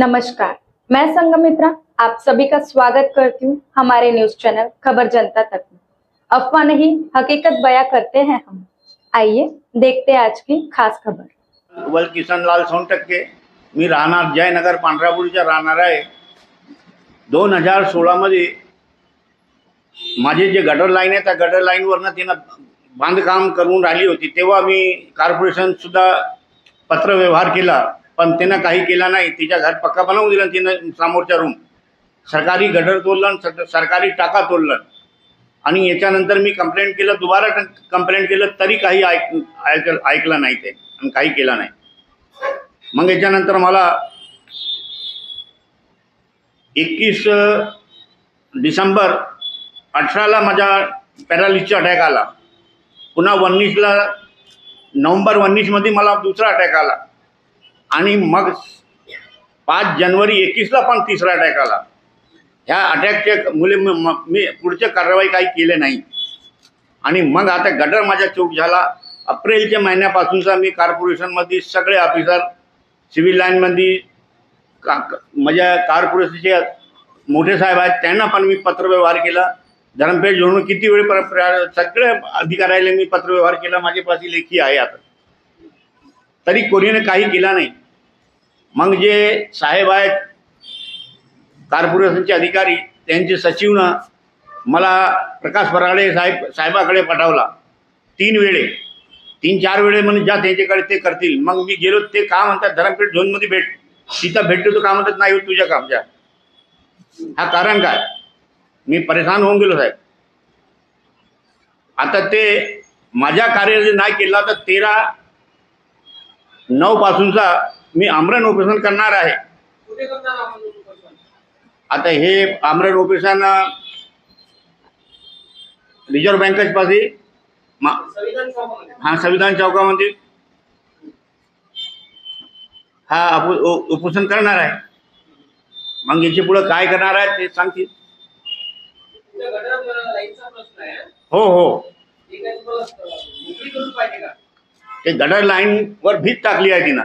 नमस्कार, मैं संगमित्रा आप सभी का स्वागत करती हूँ हमारे न्यूज़ चैनल खबर जनता तक में। अफवाह नहीं, हकीकत बयां करते हैं हम। आइए, देखते हैं आज की खास खबर। वल किसनलाल सोनटक्के मी राहणार, जयनगर पांढरापुरीचा राहणार आहे. दोन हज़ार सोळामध्ये माझे जे गटर लाईन आहे, त्या गटर लाईनवरनं तिनं बांधकाम करून राहिली होती. तेव्हा मी कॉर्पोरेशनसुद्धा पत्रव्यवहार केला. पण तिनं काही केला नाही. तिच्या घर पक्का बनवून दिलं तिनं समोरच्या रूम सरकारी गटर तोडलं आणि सर- सरकारी टाका तोडलं. आणि याच्यानंतर मी कंप्लेंट केलं दुबारा कंप्लेंट केलं तरी काही ऐक ऐक ऐकलं नाही ते आणि काही केलं नाही. मग याच्यानंतर मला एकवीस डिसेंबर अठराला माझ्या पॅरालिसचा अटॅक आला. पुन्हा वन्नीसला नोव्हेंबर वन्नीसमध्ये मला दुसरा अटॅक आला. आणि मग पाच जानेवारी एकवीसला पण तिसरा अटॅक आला. ह्या अटॅकच्या मुले मी पुढच्या कारवाई काही केले नाही. आणि मग आता गटर माझा चूक झाला. एप्रिलच्या महिन्यापासूनचा मी कॉर्पोरेशनमध्ये सगळे ऑफिसर सिव्हिल लाईनमध्ये का माझ्या कॉर्पोरेशनचे मोठे साहेब आहेत त्यांना पण मी पत्रव्यवहार केला. धरमपेठ जोडून किती वेळ सगळ्या प्र- सगळे अधिकाऱ्याला मी पत्रव्यवहार केला. माझ्यापाशी लेखी आहे आता. तरी कोणीने काही केला नाही. मग जे साहेब आहेत कॉर्पोरेशनचे अधिकारी त्यांचे सचिवनं मला प्रकाश बराडे साहेब साहेबाकडे पाठवला. तीन वेळे. तीन चार वेळे म्हणजे ज्या त्यांच्याकडे ते करतील. मग मी गेलो ते का म्हणतात धरमपेठ झोनमध्ये भेट. तिथं भेटतो तो का म्हणतात नाही होत तुझ्या कामच्या. हा कारण काय? मी परेशान होऊन गेलो साहेब. आता ते माझ्या कार्यालय नाही केला तर तेरा नऊ पासूनचा मी आमरण ऑपरेशन करणार आहे? आता हे आमरण ऑपरेशन रिझर्व्ह बँकेच्या पाशी. हा संविधान चौकामध्ये हा उपोषण करणार आहे मग याच्या पुढं काय करणार आहे ते सांगतील हो हो ते गडर लाईनवर भीत टाकली आहे तिनं.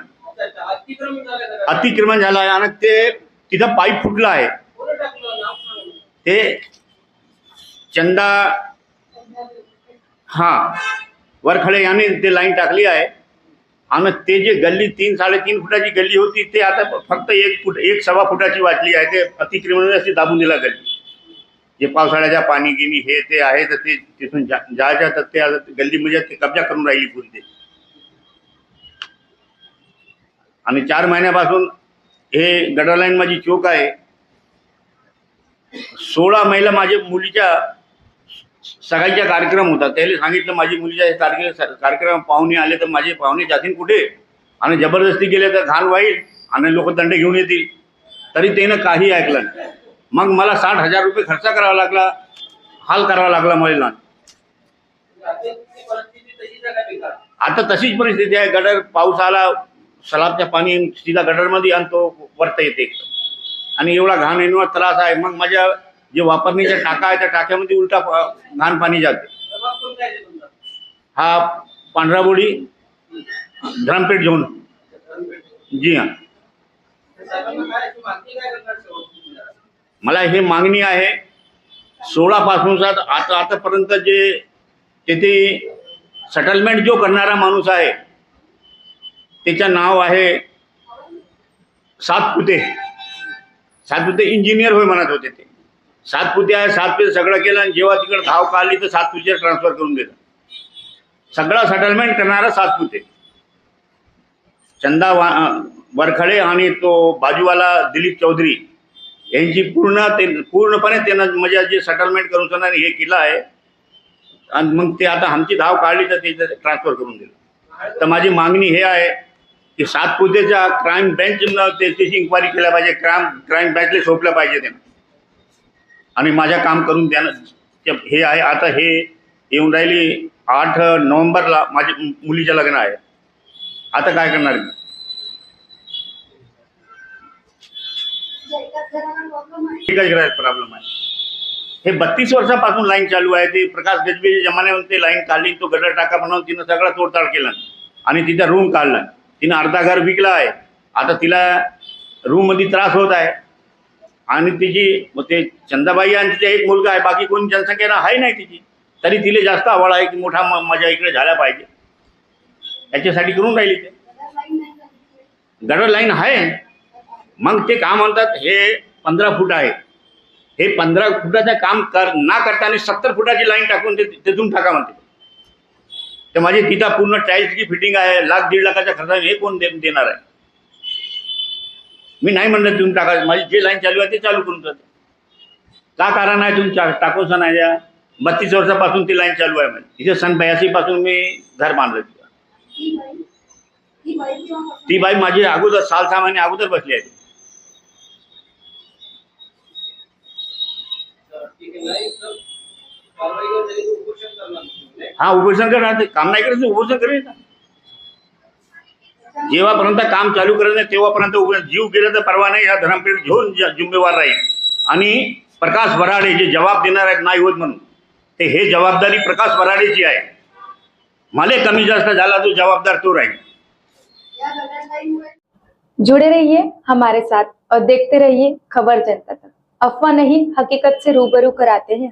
अतिक्रमण झालं आहे आणि ते तिथं पाईप फुटला आहे. ते चंदा हां वरखडे याने ते लाईन टाकली आहे. आणि ते जे गल्ली तीन साडेतीन फुटाची गल्ली होती ते आता फक्त एक फुट एक सव्वा फुटाची वाटली आहे. ते अतिक्रमण अशी दाबून दिला गल्ली. जे पावसाळ्याच्या पाणी गिनी हे ते आहे तर ते तिथून जा जायच्या तर ते आता गल्लीमध्ये ते कब्जा करून राहिली पुरी ते आणि चार महिन्यापासून हे गटर लाईन माझी चोक आहे. सोळा महिला माझ्या मुलीच्या सगळ्याचा कार्यक्रम होता. त्याला सांगितलं माझी मुलीच्या तारखेला कार्यक्रम पाहुणे आले तर माझे पाहुणे जातील कुठे? आणि जबरदस्ती गेले तर घाण वाईल आणि लोक दंड घेऊन येतील. तरी त्यानं काही ऐकलं नाही. मग मला साठ हजार रुपये खर्च करावा लागला हाल करावा लागला बेकार? आता तशीच परिस्थिती आहे. गटर पाऊस आला सलाबच्या पाणी तिला गटरमध्ये आणतो वरता येते आणि एवढा घाण येण्यावर त्रास आहे. मग माझ्या जे वापरणीच्या टाका आहे त्या टाक्यामध्ये उलटा घाण पाणी जाते. हा पांढरा बोडी धरमपेठ झोन जी हां. मला हे मागणी आहे सोळापासून आता आतापर्यंत जे तेथे सेटलमेंट जो करणारा माणूस आहे त्याचं नाव आहे सातपुते. सातपुते इंजिनियर होय म्हणत होते ते. सातपुते आहे सातपुते सगळं केलं आणि जेव्हा तिकडे धाव काढली तर सातपुते ट्रान्सफर करून दिलं. सगळा सेटलमेंट करणारा सातपुते. चंदा वा वरखडे आणि तो बाजूवाला दिलीप चौधरी यांची पूर्ण ते पूर्णपणे त्यांना म्हणजे जे सेटलमेंट करून सण हे केलं आहे. आणि मग ते आता आमची धाव काढली तर ते ट्रान्सफर करून दिलं. तर माझी मागणी हे आहे की सातपुतेच्या क्राईम बेंच ते त्याची इन्क्वायरी केल्या पाहिजे क्राईम क्राईम बेंचला सोपलं पाहिजे त्यानं. आणि माझ्या काम करून त्यानं हे आहे आता हे येऊन राहिली आठ नोव्हेंबरला माझ्या मुलीचं लग्न आहे. आता काय करणार मी? प्रॉब्लेम आहे हे बत्तीस वर्षापासून लाईन चालू आहे. ते प्रकाश गजबेच्या जमान्यामध्ये ते लाईन काढली तो गटर टाका बनवून तिनं सगळा तोडताड केला. आणि तिचा रूम काढला. तिनं अर्धा घर विकला आहे. आता तिला रूममध्ये त्रास होत आहे. आणि तिची मग ते चंदाबाई आणि तिचा एक मुलगा आहे बाकी कोणी जनसंख्या आहे नाही तिची. तरी तिला जास्त आवड आहे की मोठा म- माझ्या इकडे झाला पाहिजे. याच्यासाठी करून राहिली ते. गडर लाईन आहे. मग ते काम म्हणतात हे पंधरा फूट आहे. हे पंधरा फुटाचं काम कर ना करताना सत्तर फुटाची लाईन टाकून ते तिथून टाका म्हणते. तर माझी तिथं पूर्ण टाईल्सची फिटिंग आहे. लाख दीड लाखाच्या खर्चाने हे कोण दे देणार आहे? मी नाही म्हणलं तुम्ही टाका. माझी जे लाईन चालू आहे ते चालू करून जाते का कारण आहे तुम्ही टा- टाकूचं नाही द्या बत्तीस वर्षापासून ती लाईन चालू आहे माझी. तिथे सन ब्याऐंशी पासून मी घर बांधलं तिथं ती बाई माझी अगोदर साल सहा महिने अगोदर बसली आहे. ती हा उपोषण करणार. काम नाही करायचं उपोषण करेल जेव्हापर्यंत काम चालू करायचं नाही तेव्हापर्यंत जीव गेला तर परवा नाही या धर्मपीठ घेऊन जिम्मेवार राहील. आणि प्रकाश वराडे जे जबाब देणार आहेत नाही होत म्हणून ते हे जबाबदारी प्रकाश वराडेची आहे. मला कमी जास्त झाला तो जबाबदार तो राहील. जुड़े रहिए हमारे साथ और देखते रहिए खबर जनता तक. अफवाह नहीं हकीकत से रूबरू कराते हैं